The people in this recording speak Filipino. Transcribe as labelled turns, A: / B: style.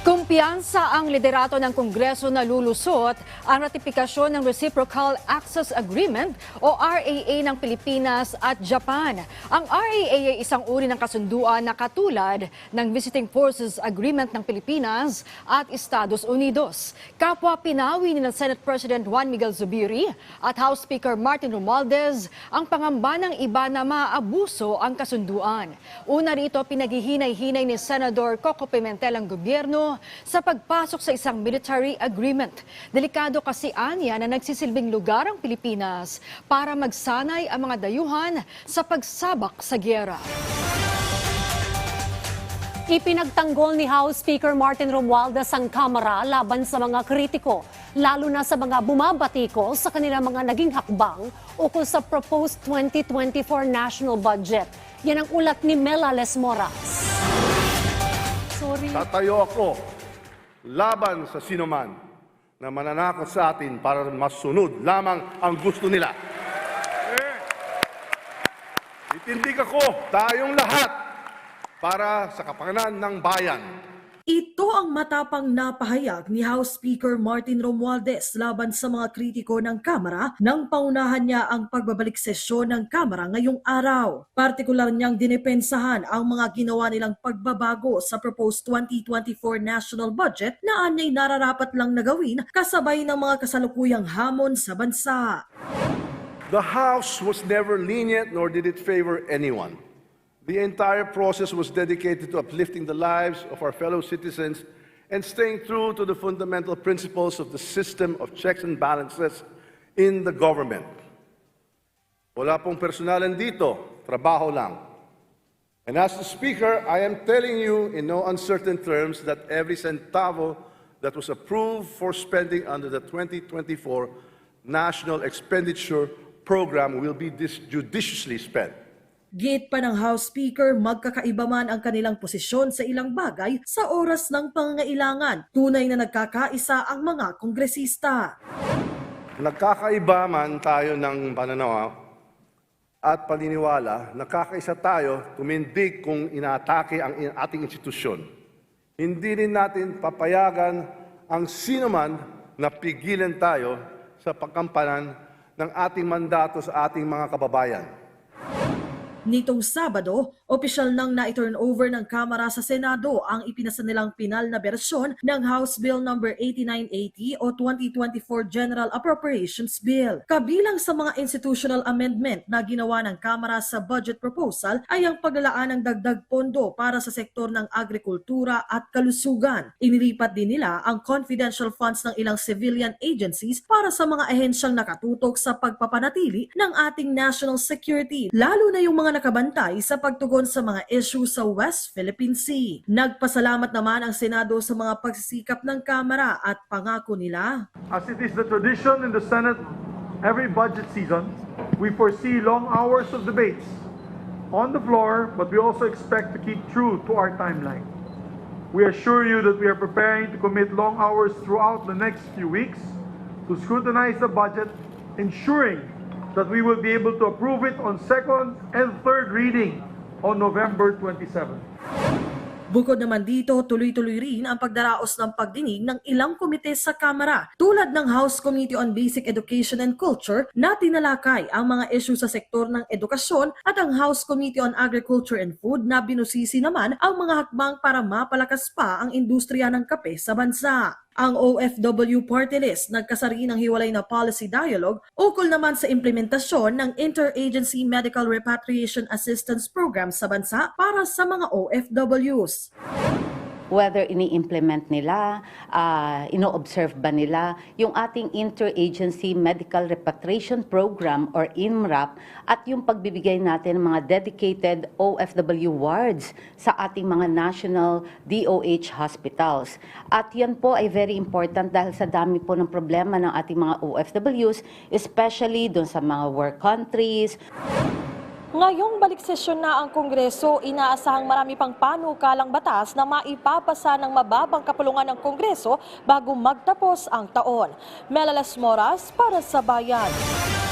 A: Kumpiyansa ang liderato ng Kongreso na lulusot ang ratifikasyon ng Reciprocal Access Agreement o RAA ng Pilipinas at Japan. Ang RAA ay isang uri ng kasunduan na katulad ng Visiting Forces Agreement ng Pilipinas at Estados Unidos. Kapwa pinawi ni na Senate President Juan Miguel Zubiri at House Speaker Martin Romualdez ang pangamba ng iba na maabuso ang kasunduan. Una rito pinaghihinay-hinay ni Senador Coco Pimentel ang gobyerno sa pagpasok sa isang military agreement. Delikado kasi anya na nagsisilbing lugar ang Pilipinas para magsanay ang mga dayuhan sa pagsabak sa gyera.
B: Ipinagtanggol ni House Speaker Martin Romualdez ang Kamara laban sa mga kritiko, lalo na sa mga bumabatiko sa kanilang mga naging hakbang ukol sa proposed 2024 national budget. Yan ang ulat ni Mela Lesmoras.
C: Tatayo ako laban sa sinuman na mananakot sa atin para masunod lamang ang gusto nila. Itindig ako, tayong lahat, para sa kapakanan ng bayan.
D: Ito ang matapang na pahayag ni House Speaker Martin Romualdez laban sa mga kritiko ng Kamara nang paunahan niya ang pagbabalik sesyon ng Kamara ngayong araw. Partikular niyang dinepensahan ang mga ginawa nilang pagbabago sa proposed 2024 national budget na anyay nararapat lang na gawin kasabay ng mga kasalukuyang hamon sa bansa.
C: The House was never lenient nor did it favor anyone. The entire process was dedicated to uplifting the lives of our fellow citizens and staying true to the fundamental principles of the system of checks and balances in the government. Wala pong personalan dito, trabaho lang. And as the Speaker, I am telling you in no uncertain terms that every centavo that was approved for spending under the 2024 National Expenditure Program will be judiciously spent.
D: Gate pa ng House Speaker, magkakaiba man ang kanilang posisyon sa ilang bagay sa oras ng pangangailangan. Tunay na nagkakaisa ang mga kongresista.
C: Nagkakaiba man tayo ng pananaw at paniniwala, nakakaisa tayo tumindig kung inaatake ang in- ating institusyon. Hindi rin natin papayagan ang sino man na pigilan tayo sa pagkampanan ng ating mandato sa ating mga kababayan.
D: Nitong Sabado, opisyal nang na-turn over ng Kamara sa Senado ang ipinasa nilang pinal na bersyon ng House Bill No. 8980 o 2024 General Appropriations Bill. Kabilang sa mga institutional amendment na ginawa ng Kamara sa budget proposal ay ang paglalaan ng dagdag pondo para sa sektor ng agrikultura at kalusugan. Inilipat din nila ang confidential funds ng ilang civilian agencies para sa mga ahensyang nakatutok sa pagpapanatili ng ating national security, lalo na yung mga nakabantay sa pagtugon sa mga issue sa West Philippine Sea. Nagpasalamat naman ang Senado sa mga pagsisikap ng Kamara at pangako nila
E: As it is the tradition in the Senate, every budget season, we foresee long hours of debates on the floor, but we also expect to keep true to our timeline. We assure you that we are preparing to commit long hours throughout the next few weeks to scrutinize the budget, ensuring that we will be able to approve it on second and third reading on November 27.
D: Bukod naman dito, tuloy-tuloy rin ang pagdaraos ng pagdinig ng ilang komite sa Kamara tulad ng House Committee on Basic Education and Culture na tinalakay ang mga issue sa sektor ng edukasyon at ang House Committee on Agriculture and Food na binusisi naman ang mga hakbang para mapalakas pa ang industriya ng kape sa bansa. Ang OFW Party List nagkasari ng hiwalay na policy dialogue ukol naman sa implementasyon ng Interagency Medical Repatriation Assistance Program sa bansa para sa mga OFWs.
F: Whether ini-implement nila, uh, ino-observe ba nila yung ating Interagency Medical Repatriation Program or INMRAP at yung pagbibigay natin ng mga dedicated OFW wards sa ating mga national DOH hospitals. At yan po ay very important dahil sa dami po ng problema ng ating mga OFWs, especially doon sa mga work countries,
G: Ngayong balik sesyon na ang Kongreso, inaasahang marami pang panukalang batas na maipapasa ng mababang kapulungan ng Kongreso bago magtapos ang taon. Melalas Moras para sa Bayan.